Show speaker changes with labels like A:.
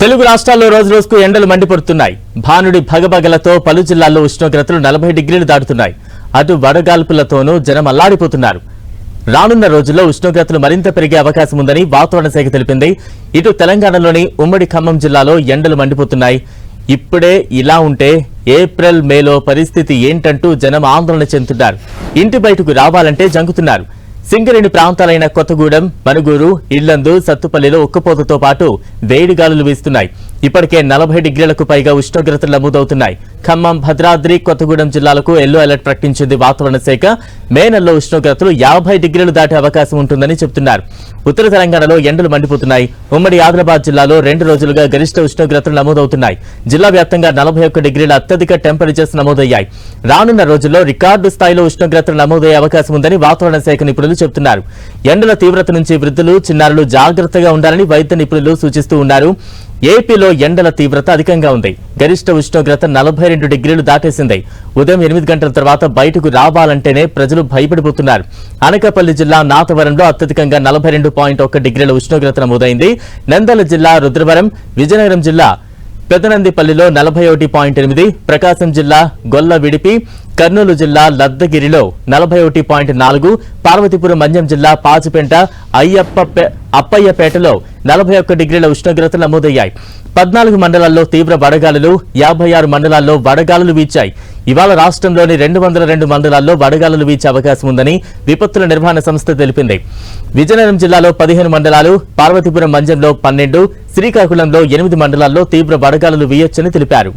A: తెలుగు రాష్ట్రాల్లో రోజు రోజుకు ఎండలు మండిపడుతున్నాయి. భానుడి భగభగలతో పలు జిల్లాల్లో ఉష్ణోగ్రతలు నలభై డిగ్రీలు దాటుతున్నాయి. అటు వడగాల్పులతోనూ జనం అల్లాడిపోతున్నారు. రానున్న రోజుల్లో ఉష్ణోగ్రతలు మరింత పెరిగే అవకాశం ఉందని వాతావరణ శాఖ తెలిపింది. ఇటు తెలంగాణలోని ఉమ్మడి ఖమ్మం జిల్లాలో ఎండలు మండిపోతున్నాయి. ఇప్పుడే ఇలా ఉంటే ఏప్రిల్ మేలో పరిస్థితి ఏంటంటూ జనం ఆందోళన చెందుతున్నారు. ఇంటి బయటకు రావాలంటే జంకుతున్నారు. సింగరేణి ప్రాంతాలైన కొత్తగూడెం మనుగూరు ఇళ్ళందు సత్తుపల్లిలో ఉక్కపోతతో పాటు వేడిగాలులు వీస్తున్నాయి. ఇప్పటికే నలభై డిగ్రీలకు పైగా ఉష్ణోగ్రతలు నమోదవుతున్నాయి. ఖమ్మం భద్రాద్రి కొత్తగూడెం జిల్లాలకు ఎల్లో అలర్ట్ ప్రకటించింది వాతావరణ శాఖ. మే నెలలో ఉష్ణోగ్రతలు యాభై డిగ్రీలు దాటే అవకాశం ఉంటుందని చెబుతున్నారు ఉత్తర తెలంగాణలో ఎండలు మండిపోతున్నాయి. ఉమ్మడి ఆదిలాబాద్ జిల్లాలో రెండు రోజులుగా గరిష్ట ఉష్ణోగ్రతలు నమోదవుతున్నాయి. జిల్లా వ్యాప్తంగా నలభై ఒక్క డిగ్రీల అత్యధిక టెంపరేచర్స్ నమోదయ్యాయి. రానున్న రోజుల్లో రికార్డు స్థాయిలో ఉష్ణోగ్రతలు నమోదయ్యే అవకాశం ఉందని వాతావరణ శాఖ నిపుణులు చెబుతున్నారు ఎండల తీవ్రత నుంచి వృద్ధులు చిన్నారులు జాగ్రత్తగా ఉండాలని వైద్య నిపుణులు సూచిస్తూ ఉన్నారు. ఏపీలో ఎండల తీవ్రత అధికంగా ఉంది. గరిష్ట ఉష్ణోగ్రత నలభై రెండు డిగ్రీలు దాటేసింది. ఉదయం ఎనిమిది గంటల తర్వాత బయటకు రావాలంటేనే ప్రజలు భయపడిపోతున్నారు. అనకాపల్లి జిల్లా నాతవరంలో అత్యధికంగా నలభై రెండు పాయింట్ ఒక్క డిగ్రీల ఉష్ణోగ్రత నమోదైంది. నందల జిల్లా రుద్రవరం విజయనగరం జిల్లా పెదనందిపల్లిలో నలభై ఒకటి పాయింట్ ఎనిమిది ప్రకాశం జిల్లా గొల్ల విడిపి కర్నూలు జిల్లా లద్దగిరిలో నలభై ఒకటి పాయింట్ నాలుగు పార్వతీపురం మంజం జిల్లా పాచిపెంట అయ్యప్ప అప్పయ్యపేటలో నలభై ఒక్క డిగ్రీల ఉష్ణోగ్రతలు నమోదయ్యాయి. పద్నాలుగు మండలాల్లో తీవ్ర వడగాలులు యాభై ఆరు మండలాల్లో వడగాలులు వీచాయి. ఇవాళ రాష్ట్రంలోని రెండు వందల రెండు మండలాల్లో వడగాలులు వీచే అవకాశం ఉందని విపత్తుల నిర్వహణ సంస్థ తెలిపింది. విజయనగరం జిల్లాలో పదిహేను మండలాలు పార్వతీపురం మంజంలో పన్నెండు శ్రీకాకుళంలో ఎనిమిది మండలాల్లో తీవ్ర వడగాలులు వీయొచ్చని తెలిపారు.